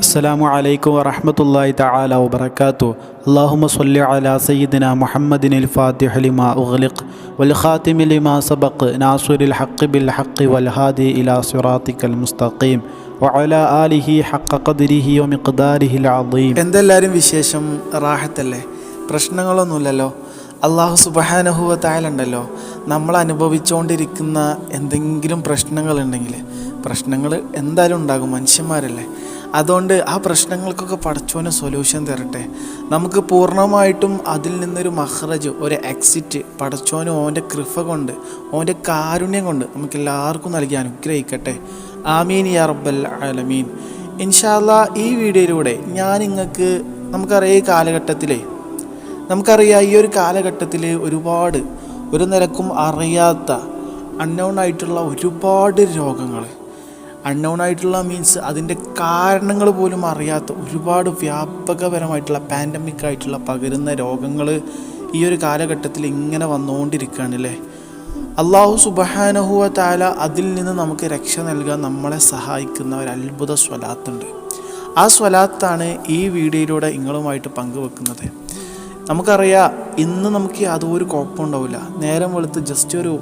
السلام عليكم ورحمة الله تعالى وبركاته اللهم صل على سيدنا محمد الفاتح لما أغلق والخاتم لما سبق ناصر الحق بالحق والهادي إلى صراطك المستقيم وعلى آله حق قدره ومقداره العظيم എന്തെല്ലാവരും വിശേഷം റാഹത്തല്ലേ പ്രശ്നങ്ങളൊന്നുമില്ലല്ലോ അള്ളാഹു സുബഹാനഹുവത്തായാലുണ്ടല്ലോ നമ്മൾ അനുഭവിച്ചുകൊണ്ടിരിക്കുന്ന എന്തെങ്കിലും പ്രശ്നങ്ങളുണ്ടെങ്കിൽ പ്രശ്നങ്ങൾ എന്തായാലും ഉണ്ടാകും മനുഷ്യന്മാരല്ലേ? അതുകൊണ്ട് ആ പ്രശ്നങ്ങൾക്കൊക്കെ പടച്ചോന് സൊല്യൂഷൻ തരട്ടെ. നമുക്ക് പൂർണമായിട്ടും അതിൽ നിന്നൊരു മഹ്റജ് ഒരു എക്സിറ്റ് പടച്ചോന് ഓന്റെ കൃപ കൊണ്ട് ഓന്റെ കാരുണ്യം കൊണ്ട് നമുക്ക് എല്ലാവർക്കും നൽകി അനുഗ്രഹിക്കട്ടെ. ആമീൻ യാ റബ്ബൽ ആലമീൻ. ഇൻഷാല്ല ഈ വീഡിയോയിലൂടെ ഞാൻ നിങ്ങൾക്ക് നമുക്കറിയാം ഈ കാലഘട്ടത്തിലെ നമുക്കറിയാം ഈ ഒരു കാലഘട്ടത്തിൽ ഒരുപാട് ഒരു നിലക്കും അറിയാത്ത അൺനോൺ ആയിട്ടുള്ള ഒരുപാട് രോഗങ്ങൾ അൺനോൺ ആയിട്ടുള്ള മീൻസ് അതിന്റെ കാരണങ്ങൾ പോലും അറിയാത്ത ഒരുപാട് വ്യാപകപരമായിട്ടുള്ള പാൻഡമിക് ആയിട്ടുള്ള പകരുന്ന രോഗങ്ങൾ ഈ ഒരു കാലഘട്ടത്തിൽ ഇങ്ങനെ വന്നുകൊണ്ടിരിക്കുകയാണ് അല്ലേ അള്ളാഹു സുബഹാനഹുവ താല അതിൽ നിന്ന് നമുക്ക് രക്ഷ നൽകാൻ നമ്മളെ സഹായിക്കുന്ന ഒരു അത്ഭുത സ്വലാത്തുണ്ട്. ആ സ്വലാത്താണ് ഈ വീഡിയോയിലൂടെ നിങ്ങളുമായിട്ട് പങ്കുവെക്കുന്നത്. നമുക്കറിയാം ഇന്ന് നമുക്ക് യാതൊരു കുഴപ്പമുണ്ടാവില്ല. നേരം വെളുത്ത് ജസ്റ്റ് ഒരു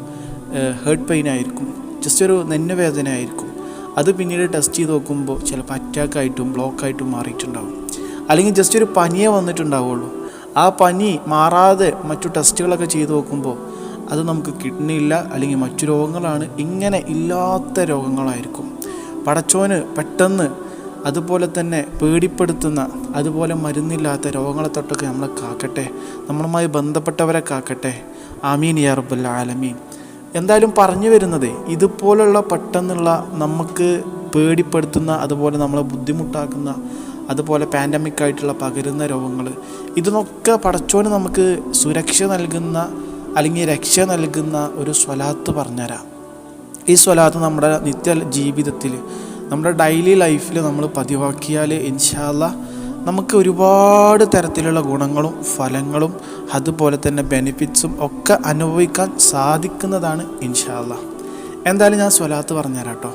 ഹേർട്ട് പെയിൻ ആയിരിക്കും. ജസ്റ്റ് ഒരു നെന്നുവേദന ആയിരിക്കും. അത് പിന്നീട് ടെസ്റ്റ് ചെയ്ത് നോക്കുമ്പോൾ ചിലപ്പോൾ അറ്റാക്കായിട്ടും ബ്ലോക്കായിട്ടും മാറിയിട്ടുണ്ടാവും. അല്ലെങ്കിൽ ജസ്റ്റ് ഒരു പനിയെ വന്നിട്ടുണ്ടാവുള്ളൂ. ആ പനി മാറാതെ മറ്റു ടെസ്റ്റുകളൊക്കെ ചെയ്ത് നോക്കുമ്പോൾ അത് നമുക്ക് കിഡ്നി ഇല്ല അല്ലെങ്കിൽ മറ്റു രോഗങ്ങളാണ്. ഇങ്ങനെ ഇല്ലാത്ത രോഗങ്ങളായിരിക്കും. പടച്ചോന് പെട്ടെന്ന് അതുപോലെ തന്നെ പേടിപ്പെടുത്തുന്ന അതുപോലെ മരുന്നില്ലാത്ത രോഗങ്ങളെ തൊട്ടൊക്കെ നമ്മളെ കാക്കട്ടെ. നമ്മളുമായി ബന്ധപ്പെട്ടവരെ കാക്കട്ടെ. ആമീൻ യാ ആലമീൻ. എന്തായാലും പറഞ്ഞു വരുന്നത് ഇതുപോലുള്ള പെട്ടെന്നുള്ള നമുക്ക് പേടിപ്പെടുത്തുന്ന അതുപോലെ നമ്മളെ ബുദ്ധിമുട്ടാക്കുന്ന അതുപോലെ പാൻഡമിക് ആയിട്ടുള്ള പകരുന്ന രോഗങ്ങൾ ഇതിനൊക്കെ പടച്ചോന് നമുക്ക് സുരക്ഷ നൽകുന്ന അല്ലെങ്കിൽ രക്ഷ നൽകുന്ന ഒരു സ്വലാത്ത് പറഞ്ഞുതരാം. ഈ സ്വലാത്ത് നമ്മുടെ നിത്യ ജീവിതത്തിൽ നമ്മുടെ ഡെയിലി ലൈഫിൽ നമ്മൾ പതിവാക്കിയാൽ ഇൻഷാല്ല നമുക്ക് ഒരുപാട് തരത്തിലുള്ള ഗുണങ്ങളും ഫലങ്ങളും അതുപോലെ തന്നെ ബെനിഫിറ്റ്സും ഒക്കെ അനുഭവിക്കാൻ സാധിക്കുന്നതാണ് ഇൻഷാല്ല എന്തായാലും ഞാൻ സ്വലാത്ത് പറഞ്ഞുതരാം കേട്ടോ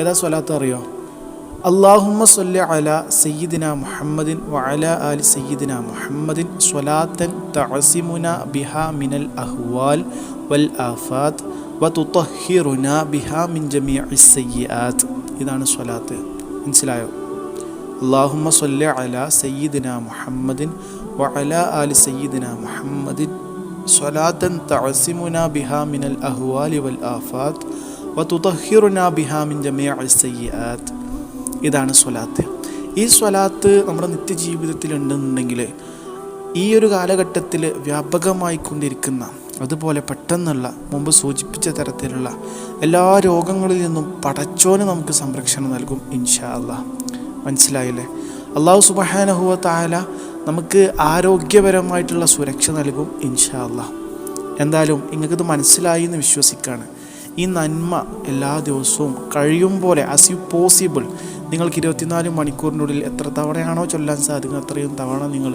ഏതാ സ്വലാത്ത് അറിയോ? അള്ളാഹുമ്മ സൊല്ല അല സയ്യിദിന മുഹമ്മദിൻ വഅല ആലി സയ്യിദിന മുഹമ്മദിൻ സ്വലാത്തൻ തഅസിമുന ബിഹ മിനൽ അഹ്വാൽ വൽ ആഫാത്ത് വ തുത്തഹിറുന ബിഹ മിൻ ജമീഇ സയ്യിആത്ത്. ഇതാണ് സ്വലാത്ത്. മനസ്സിലായോ? അള്ളാഹുമ്മ സൊല്ല അല സയ്യിദിന മുഹമ്മദിൻ വഅല അലി സയ്യിദിന മുഹമ്മദിൻ. സ്വലാത്തൻ തഅസിമുന ബിഹാ മിനൽ അഹ്വാലി വൽ ആഫാത്ത് വ തുത്തഹിറുന ബിഹാ മിൻ ജമീഇ സയ്യിആത്ത് ഇതാണ് സ്വലാത്ത്. ഈ സ്വലാത്ത് നമ്മുടെ നിത്യജീവിതത്തിൽ ഉണ്ടെന്നുണ്ടെങ്കിൽ ഈ ഒരു കാലഘട്ടത്തിൽ വ്യാപകമായി കൊണ്ടിരിക്കുന്ന അതുപോലെ പെട്ടെന്നുള്ള മുമ്പ് സൂചിപ്പിച്ച തരത്തിലുള്ള എല്ലാ രോഗങ്ങളിൽ നിന്നും പടച്ചോന് നമുക്ക് സംരക്ഷണം നൽകും ഇൻഷാ അള്ളാഹ് മനസ്സിലായില്ലേ അള്ളാഹു സുബഹാനഹുവ താല നമുക്ക് ആരോഗ്യപരമായിട്ടുള്ള സുരക്ഷ നൽകും ഇൻഷാ അള്ളാഹ് എന്തായാലും നിങ്ങൾക്കിത് മനസ്സിലായി എന്ന് വിശ്വസിക്കുകയാണ് ഈ നന്മ എല്ലാ ദിവസവും കഴിയും പോലെ ആസ് യു പോസിബിൾ നിങ്ങൾക്ക് ഇരുപത്തിനാല് മണിക്കൂറിനുള്ളിൽ എത്ര തവണയാണോ ചൊല്ലാൻ സാധിക്കുന്നത് അത്രയും തവണ നിങ്ങൾ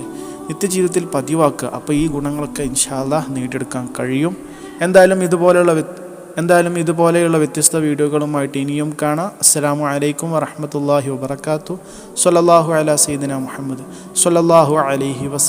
നിത്യജീവിതത്തിൽ പതിവാക്കുക. അപ്പോൾ ഈ ഗുണങ്ങളൊക്കെ ഇൻഷാല്ല നേടിയെടുക്കാൻ കഴിയും. എന്തായാലും ഇതുപോലെയുള്ള എന്തായാലും ഇതുപോലെയുള്ള വ്യത്യസ്ത വീഡിയോകളുമായിട്ട് ഇനിയും കാണാം. അസ്സലാമു അലൈക്കും വറഹമത്തല്ലാഹി വബർക്കാത്തു സൊല്ലാഹു അല സീദന മുഹമ്മദ്. സൊല്ലാഹു അലഹി വസ്